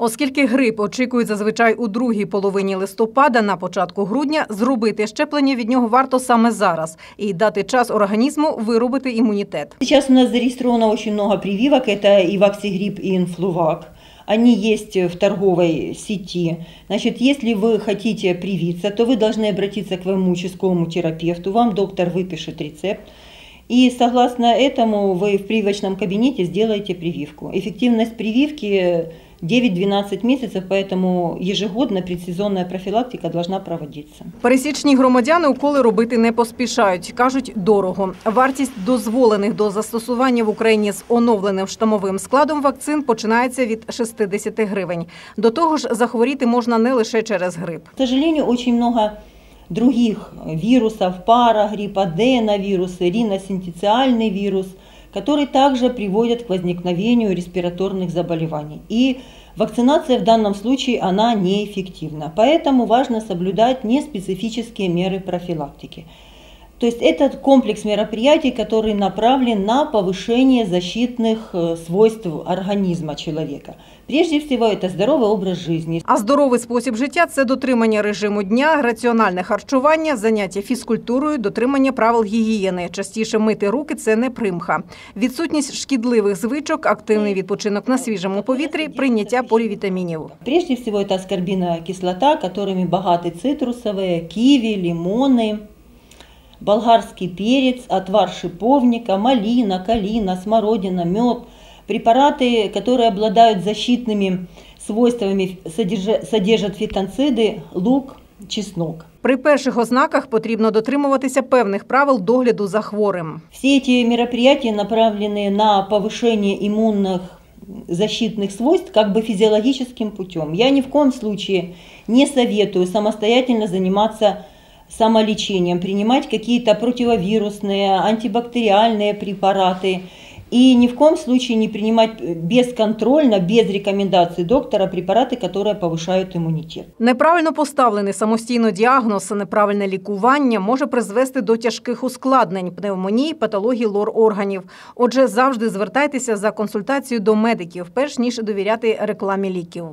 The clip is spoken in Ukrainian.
Оскільки грип очікують зазвичай у другій половині листопада, на початку грудня, зробити щеплення від нього варто саме зараз і дати час організму виробити імунітет. Сейчас у нас зарегистрировано очень много прививок. Это и Ваксигрипп, и Инфлувак. Они есть в торговой сети. Значит, если вы хотите привиться, то вы должны обратиться к своему участковому терапевту. Вам доктор выпишет рецепт. И согласно этому вы в прививочном кабинете сделаете прививку. Эффективность прививки 9-12 месяцев, поэтому ежегодно предсезонная профилактика должна проводиться. Пересічні громадяни уколи робити не поспішають. Кажуть, дорого. Вартість дозволених до застосування в Україні з оновленим штамовим складом вакцин починається від 60 гривень. До того ж, захворіти можна не лише через грип. К сожалению, очень много других вирусов, парагрипп, аденовирус, риносинтециальный вирус, которые также приводят к возникновению респираторных заболеваний. И вакцинация в данном случае, она неэффективна. Поэтому важно соблюдать неспецифические меры профилактики. То есть это комплекс мероприятий, который направлен на повышение защитных э, свойств организма человека. Прежде всего, это здоровый образ жизни, А здоровий спосіб життя це дотримання режиму дня, раціональне харчування, заняття фізкультурою, дотримання правил гігієни. Частіше мити руки це не примха. Відсутність шкідливих звичок, активний відпочинок на свіжому повітрі, прийняття полівітамінів. Прежде всего это аскорбиновая кислота, которыми богаты цитрусовые, киви, лимоны, болгарский перец, отвар шиповника, малина, калина, смородина, мед. Препараты, которые обладают защитными свойствами, содержа- содержат фитонциды, лук, чеснок. При перших ознаках потрібно дотримуватися певних правил догляду за хворим. Все эти мероприятия направлены на повышение иммунных защитных свойств как бы физиологическим путем. Я ни в коем случае не советую самостоятельно заниматься самолечением, принимать какие-то противовирусные, антибактериальные препараты и ни в коем случае не принимать бесконтрольно, без рекомендаций доктора препараты, которые повышают иммунитет. Неправильно поставлений самостійно діагноз, неправильне лікування може призвести до тяжких ускладнень, пневмонії, патології лор органів. Отже, завжди звертайтеся за консультацією до медиків, перш ніж довіряти рекламі ліків.